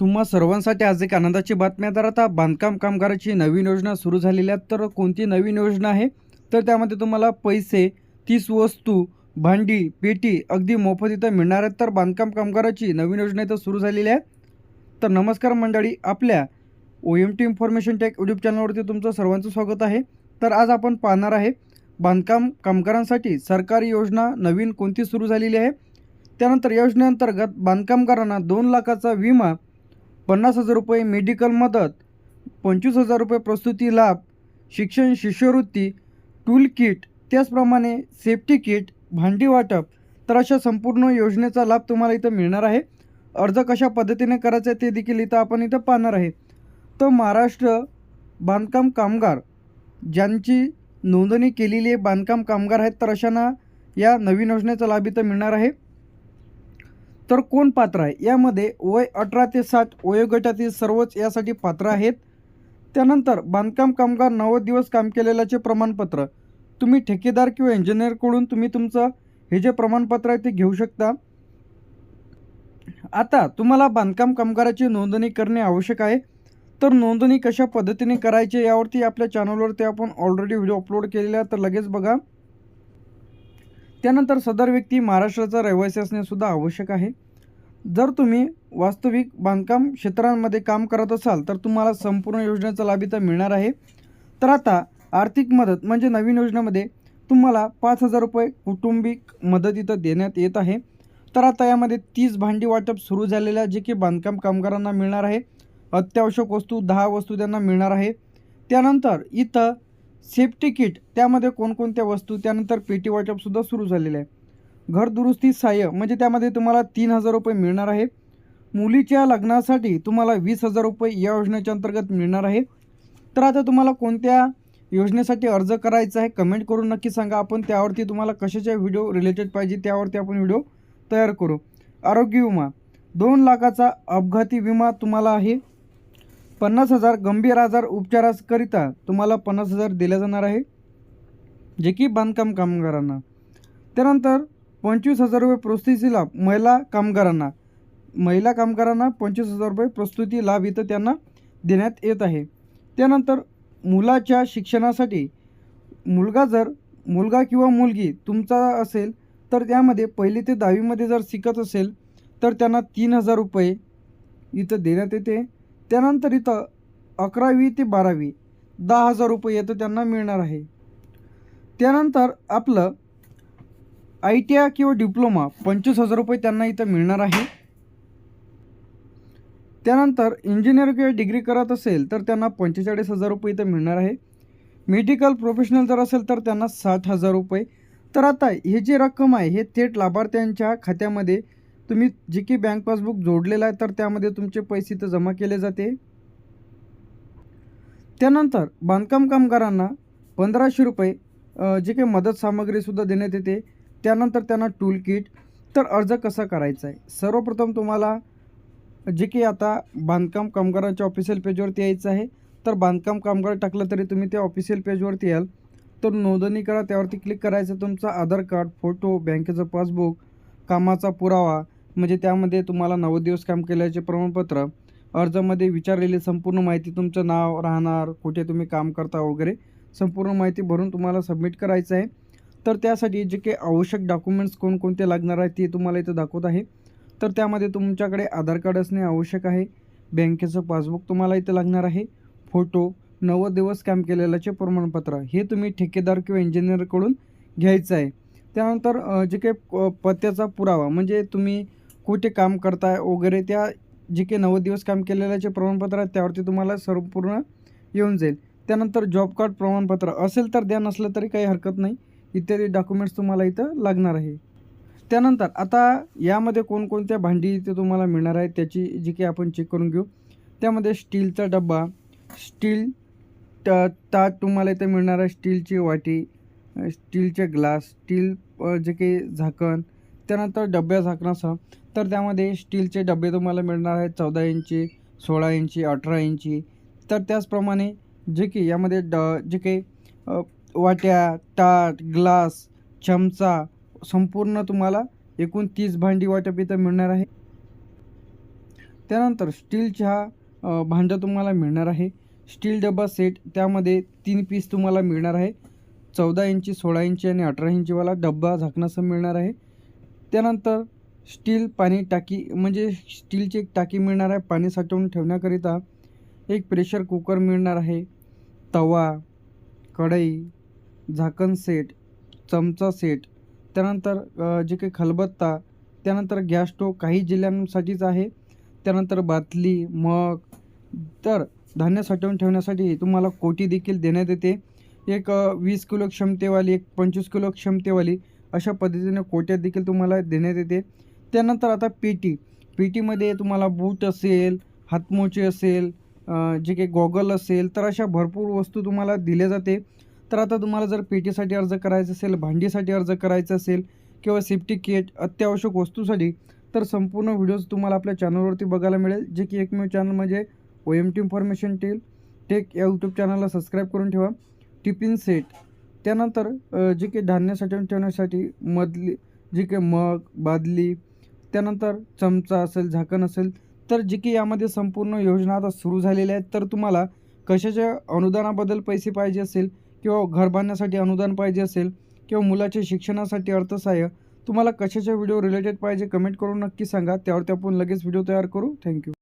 तुम्हा सर्वांसाठी आज एक आनंदाची बातमी आहे. तर आता बांधकाम कामगाराची नवीन योजना सुरू झालेली आहे. तर कोणती नवीन योजना आहे? तर त्यामध्ये तुम्हाला पैसे तीस वस्तू भांडी पेटी अगदी मोफत इथं मिळणार आहेत. तर बांधकाम कामगाराची नवीन योजना इथं सुरू झालेली आहे. तर नमस्कार मंडळी आपल्या O M T information tech YouTube चॅनलवरती तुमचं सर्वांचं स्वागत आहे. तर आज आपण पाहणार आहे बांधकाम कामगारांसाठी सरकारी योजना नवीन कोणती सुरू झालेली आहे? त्यानंतर योजनेअंतर्गत बांधकामगारांना दोन लाखाचा विमा पन्नास हजार रुपये मेडिकल मदत पंचवीस हजार रुपये प्रस्तुती लाभ शिक्षण शिष्यवृत्ती टूल किट त्याचप्रमाणे सेफ्टी किट भांडी वाटप तर अशा संपूर्ण योजनेचा लाभ तुम्हाला इथं मिळणार आहे. अर्ज कशा पद्धतीने करायचा आहे ते देखील इथं आपण इथं पाहणार आहे. तर महाराष्ट्र बांधकाम कामगार ज्यांची नोंदणी केलेली आहे बांधकाम कामगार आहेत तर अशांना या नवीन योजनेचा लाभ इथं मिळणार आहे. तर कोण पात्र आहे? यामध्ये वय अठरा ते साठ वयोगटातील सर्वच यासाठी पात्र आहेत. त्यानंतर बांधकाम कामगार नव्वद दिवस काम केलेल्याचे प्रमाणपत्र. तुम्ही ठेकेदार किंवा इंजिनियरकडून तुम्ही तुमचं हे जे प्रमाणपत्र आहे ते घेऊ शकता. आता तुम्हाला बांधकाम कामगाराची नोंदणी करणे आवश्यक आहे. तर नोंदणी कशा पद्धतीने करायची यावरती आपल्या चॅनलवरती आपण ऑलरेडी व्हिडिओ अपलोड केलेला आहे तर लगेच बघा. त्यानंतर सदर व्यक्ती महाराष्ट्राचा रहिवासी असणे सुद्धा आवश्यक आहे. जर तुम्ही वास्तविक बांधकाम क्षेत्रांमध्ये काम करत असाल तर तुम्हाला संपूर्ण योजनेचा लाभ इथं मिळणार आहे. तर आता आर्थिक मदत म्हणजे नवीन योजनेमध्ये तुम्हाला पाच हजार रुपये कुटुंबिक मदत इथं देण्यात येत आहे. तर आता यामध्ये तीस भांडी वाटप सुरू झालेल्या जे की बांधकाम कामगारांना मिळणार आहे. अत्यावश्यक वस्तू दहा वस्तू त्यांना मिळणार आहे. त्यानंतर इथं सेफ्टी किट त्यामध्ये कोणकोणत्या वस्तू त्यानंतर पेटी वाटपसुद्धा सुरू झालेलं आहे. घर दुरुस्ती सहाय्य म्हणजे त्यामध्ये तुम्हाला तीन हजार रुपये मिळणार आहे. मुलीच्या लग्नासाठी तुम्हाला वीस हजार रुपये या योजनेच्या अंतर्गत मिळणार आहे. तर आता तुम्हाला कोणत्या योजनेसाठी अर्ज करायचा आहे कमेंट करून नक्की सांगा. आपण त्यावरती तुम्हाला कशाच्या व्हिडिओ रिलेटेड पाहिजे त्यावरती आपण व्हिडिओ तयार करू. आरोग्य विमा दोन लाखाचा अपघाती विमा तुम्हाला आहे. पन्नास हजार गंभीर आजार उपचाराकरिता तुम्हाला पन्नास हजार दिल्या जाणार आहे जे की बांधकाम कामगारांना. त्यानंतर पंचवीस हजार रुपये प्रस्तुती लाभ महिला कामगारांना. महिला कामगारांना पंचवीस हजार रुपये प्रस्तुती लाभ इथं त्यांना देण्यात येत आहे. त्यानंतर मुलाच्या शिक्षणासाठी मुलगा जर मुलगा किंवा मुलगी तुमचा असेल तर त्यामध्ये पहिली ते दहावीमध्ये जर शिकत असेल तर त्यांना तीन हजार रुपये इथं देण्यात येते. त्यानंतर इथं अकरावी ते बारावी दहा हजार रुपये येतं त्यांना मिळणार आहे. त्यानंतर आपलं आय टी आय किंवा डिप्लोमा पंचवीस हजार रुपये त्यांना इथं मिळणार आहे. त्यानंतर इंजिनियर किंवा डिग्री करत असेल तर त्यांना पंचेचाळीस हजार रुपये इथं मिळणार आहे. मेडिकल प्रोफेशनल जर असेल तर त्यांना साठ हजार रुपये. तर आता हे जे रक्कम आहे हे थेट लाभार्थ्यांच्या खात्यामध्ये तुम्ही जे की बँक पासबुक जोडलेलं आहे तर त्यामध्ये तुमचे पैसे तर जमा केले जाते. त्यानंतर बांधकाम कामगारांना पंधराशे रुपये जे काही मदत सामग्रीसुद्धा देण्यात येते. त्यानंतर त्यांना टूल किट तर अर्ज कसा करायचा आहे? सर्वप्रथम तुम्हाला जे की आता बांधकाम कामगारांच्या ऑफिशियल पेजवरती यायचं आहे. तर बांधकाम कामगार टाकलं तरी तुम्ही त्या ऑफिशियल पेजवरती याल. तर नोंदणी करा त्यावरती क्लिक करायचं तुमचा आधार कार्ड फोटो बँकेचं पासबुक कामाचा पुरावा म्हणजे त्यामध्ये तुम्हाला नव्वद दिवस काम केल्याचे प्रमाणपत्र अर्जामध्ये विचारलेली संपूर्ण माहिती तुमचं नाव राहणार कुठे तुम्ही काम करता वगैरे संपूर्ण माहिती भरून तुम्हाला सबमिट करायचं आहे. तर त्यासाठी जे काही आवश्यक डॉक्युमेंट्स कोणकोणते लागणार आहेत ते तुम्हाला इथं दाखवत आहे. तर त्यामध्ये तुमच्याकडे आधार कार्ड असणे आवश्यक आहे. बँकेचं पासबुक तुम्हाला इथं लागणार आहे. फोटो नव्वद दिवस काम केलेल्याचे प्रमाणपत्र हे तुम्ही ठेकेदार किंवा इंजिनियरकडून घ्यायचं आहे. त्यानंतर जे काही पत्त्याचा पुरावा म्हणजे तुम्ही कुठे काम करताय वगैरे त्या जे काही नव्वद दिवस काम केलेल्याचे प्रमाणपत्र आहेत त्यावरती तुम्हाला संपूर्ण येऊन जाईल. त्यानंतर जॉब कार्ड प्रमाणपत्र असेल तर द्या नसलं तरी काही हरकत नाही. इत्यादी डॉक्युमेंट्स तुम्हाला इथं लागणार आहे. त्यानंतर आता यामध्ये कोणकोणत्या भांडी इथे तुम्हाला मिळणार आहे त्याची जी काही आपण चेक करून घेऊ. त्यामध्ये स्टीलचा डब्बा स्टील ट ताट तुम्हाला इथे मिळणार आहे स्टीलची वाटी स्टीलचे ग्लास स्टील जे काही झाकण त्यानंतर डब्या झाकणासह तर त्यामध्ये स्टीलचे डबे तुम्हाला मिळणार आहेत चौदा इंची सोळा इंची अठरा इंची. तर त्याचप्रमाणे जे की यामध्ये ड जे काही वाट्या ताट ग्लास चमचा संपूर्ण तुम्हाला एकूण तीस भांडी वाटप इथं मिळणार आहे. त्यानंतर स्टीलच्या भांडं तुम्हाला मिळणार आहे. स्टील डबा सेट त्यामध्ये तीन पीस तुम्हाला मिळणार आहे. चौदा इंची सोळा इंची आणि अठरा इंचीवाला डब्बा झाकणासह मिळणार आहे. त्यानंतर स्टील पाणी टाकी म्हणजे स्टीलची एक टाकी मिळणार आहे पाणी साठवून ठेवण्याकरिता एक प्रेशर कुकर मिळणार आहे. तवा कढई झाकण सेट चमचा सेट त्यानंतर जे काही खलबत्ता त्यानंतर गॅस स्टोव काही जिल्ह्यांसाठीच आहे. त्यानंतर बातली मग तर धान्य साठवून ठेवण्यासाठी तुम्हाला कोटी देखील देण्यात येते. एक वीस किलो क्षमतेवाली एक पंचवीस किलो क्षमतेवाली अशा पद्धतीने कोट्या देखील तुम्हाला देण्यात येते. त्यानंतर आता पेटी पेटीमध्ये तुम्हाला बूट असेल हातमोचे असेल जे काही गॉगल असेल तर अशा भरपूर वस्तू तुम्हाला दिल्या जाते. तर आता तुम्हाला जर पेटीसाठी अर्ज करायचा असेल भांडीसाठी अर्ज करायचा असेल किंवा सेफ्टी किट अत्यावश्यक वस्तूसाठी तर संपूर्ण व्हिडिओज तुम्हाला आपल्या चॅनलवरती बघायला मिळेल जे की एकमेव चॅनल म्हणजे O M T information tell tech या यूट्यूब चॅनलला सबस्क्राईब करून ठेवा. टिफिन सेट त्यानंतर जे काही धान्य साठवून ठेवण्यासाठी मधली जे काही मग बादली त्यानंतर चमचा असेल झाकण असेल तर जे की यामध्ये संपूर्ण योजना आता सुरू झालेल्या आहेत तर तुम्हाला कशाच्या अनुदानाबद्दल पैसे पाहिजे असेल किंवा घर बांधण्यासाठी अनुदान पाहिजे असेल किंवा मुलाच्या शिक्षणासाठी अर्थसहाय्य तुम्हाला कशाच्या व्हिडिओ रिलेटेड पाहिजे कमेंट करून नक्की सांगा. त्यावरती आपण लगेच व्हिडिओ तयार करू. थँक्यू.